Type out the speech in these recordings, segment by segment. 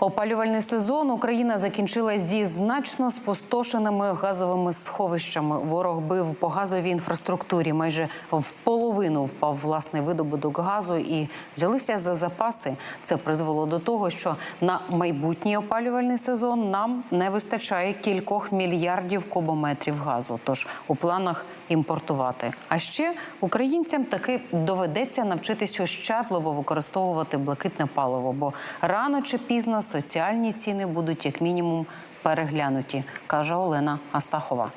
Опалювальний сезон Україна закінчила зі значно спустошеними газовими сховищами. Ворог бив по газовій інфраструктурі. Майже в половину впав власний видобуток газу і взялися за запаси. Це призвело до того, що на майбутній опалювальний сезон нам не вистачає кількох мільярдів кубометрів газу. Тож у планах імпортувати. А ще українцям таки доведеться навчитися ощадливо використовувати блакитне паливо, бо рано чи пізно соціальні ціни будуть як мінімум переглянуті, каже Олена Астахова.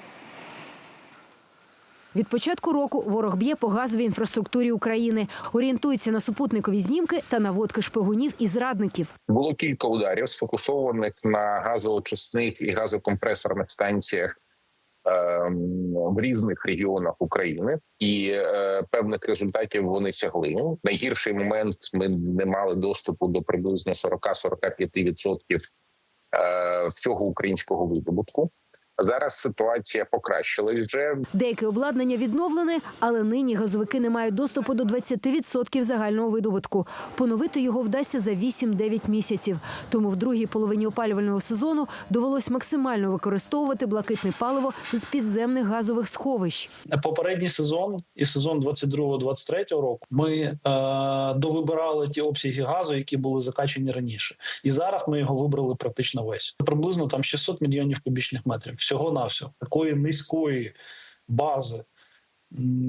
Від початку року ворог б'є по газовій інфраструктурі України, орієнтується на супутникові знімки та наводки шпигунів і зрадників. Було кілька ударів, сфокусованих на газоочисних і газокомпресорних станціях в різних регіонах України, і е, певних результатів вони сягли. Найгірший момент ми не мали доступу до приблизно 40-45% е, всього українського видобутку. Зараз ситуація покращилась вже. Деяке обладнання відновлене, але нині газовики не мають доступу до 20% загального видобутку. Поновити його вдасться за 8-9 місяців. Тому в другій половині опалювального сезону довелось максимально використовувати блакитне паливо з підземних газових сховищ. попередній сезон і сезон 22-23 року ми е, довибирали ті обсяги газу, які були закачені раніше, і зараз ми його вибрали практично весь. Приблизно там 600 мільйонів кубічних метрів. Всього на такої низької бази.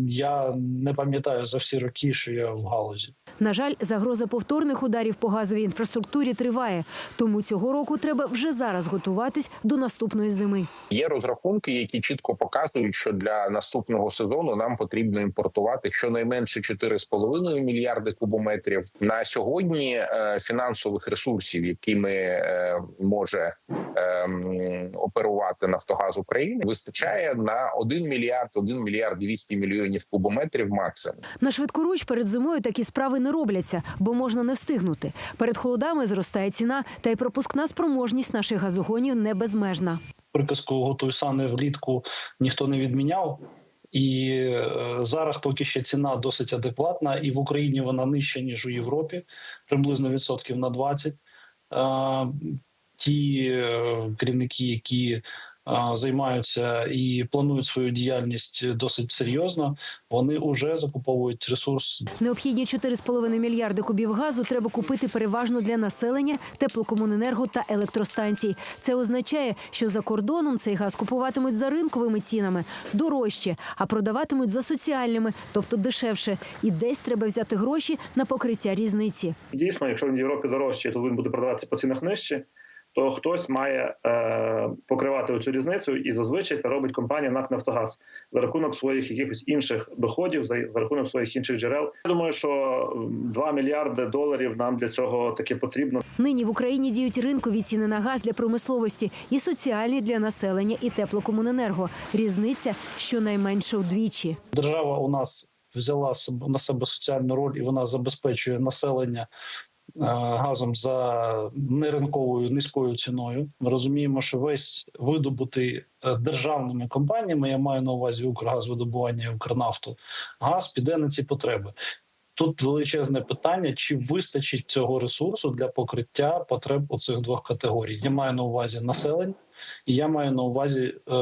Я не пам'ятаю за всі роки, що я в галузі. На жаль, загроза повторних ударів по газовій інфраструктурі триває. Тому цього року треба вже зараз готуватись до наступної зими. Є розрахунки, які чітко показують, що для наступного сезону нам потрібно імпортувати щонайменше 4,5 мільярди кубометрів. На сьогодні е, фінансових ресурсів, якими е, може ем, оперувати Нафтогаз України, вистачає на 1 мільярд, 1 мільярд 200 мільйонів кубометрів максимум. На швидкоруч перед зимою такі справи не робляться, бо можна не встигнути. Перед холодами зростає ціна, та й пропускна спроможність наших газогонів не безмежна. Приказку готуй сани влітку ніхто не відміняв. І е, зараз поки ще ціна досить адекватна, і в Україні вона нижча ніж у Європі, приблизно відсотків на 20. Е, Ті е, керівники, які займаються і планують свою діяльність досить серйозно, вони вже закуповують ресурс Необхідні 4,5 мільярди кубів газу треба купити переважно для населення, теплокомуненерго та електростанцій. Це означає, що за кордоном цей газ купуватимуть за ринковими цінами дорожче, а продаватимуть за соціальними, тобто дешевше. І десь треба взяти гроші на покриття різниці. Дійсно, якщо він в Європі дорожчий, то він буде продаватися по цінах нижче, то хтось має е, покривати цю різницю, і зазвичай це робить компанія НАК Нафтогаз за рахунок своїх якихось інших доходів, за, за рахунок своїх інших джерел. Я думаю, що м, 2 мільярди доларів нам для цього таки потрібно. Нині в Україні діють ринкові ціни на газ для промисловості і соціальні для населення і теплокомуненерго. Різниця щонайменше удвічі. держава у нас взяла на себе соціальну роль, і вона забезпечує населення. Е, Газом за неринковою низькою ціною. Ми розуміємо, що весь видобутий е, державними компаніями, я маю на увазі Укргазвидобування і Укрнафту, газ піде на ці потреби. Тут величезне питання: чи вистачить цього ресурсу для покриття потреб у цих двох категорій? Я маю на увазі населення, і я маю на увазі е,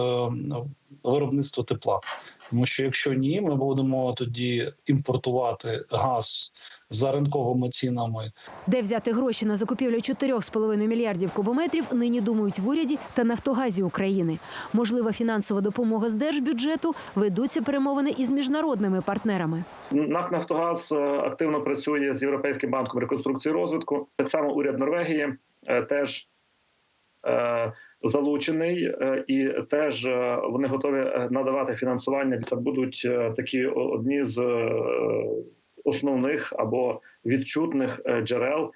виробництво тепла. Тому що якщо ні, ми будемо тоді імпортувати газ за ринковими цінами. Де взяти гроші на закупівлю 4,5 мільярдів кубометрів, нині думають в уряді та Нафтогазі України. Можлива фінансова допомога з держбюджету, ведуться перемовини із міжнародними партнерами. НАК Нафтогаз е, активно працює з Європейським банком реконструкції і розвитку. Так само уряд Норвегії е, теж е, залучений, е, і теж е, вони готові е, надавати фінансування. Це будуть такі одні з основних або відчутних джерел,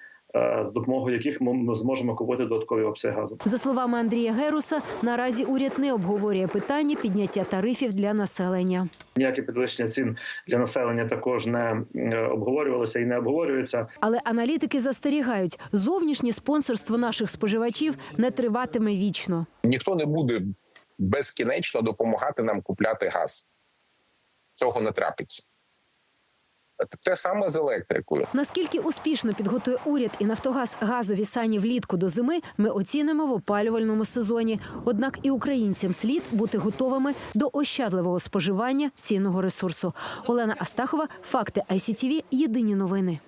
з допомогою яких ми- ми зможемо купити додаткові обсяги газу. За словами Андрія Геруса, наразі уряд не обговорює питання підняття тарифів для населення. Ніяке підвищення цін для населення також не е, обговорювалося і не обговорюється. Але аналітики застерігають, зовнішнє спонсорство наших споживачів не триватиме вічно. Ніхто не буде безкінечно допомагати нам купляти газ. Цього не трапиться. Те саме з електрикою. Наскільки успішно підготує уряд і Нафтогаз газові сані влітку до зими, ми оцінимо в опалювальному сезоні. Однак і українцям слід бути готовими до ощадливого споживання цінного ресурсу. Олена Астахова, факти ICTV, Єдині новини.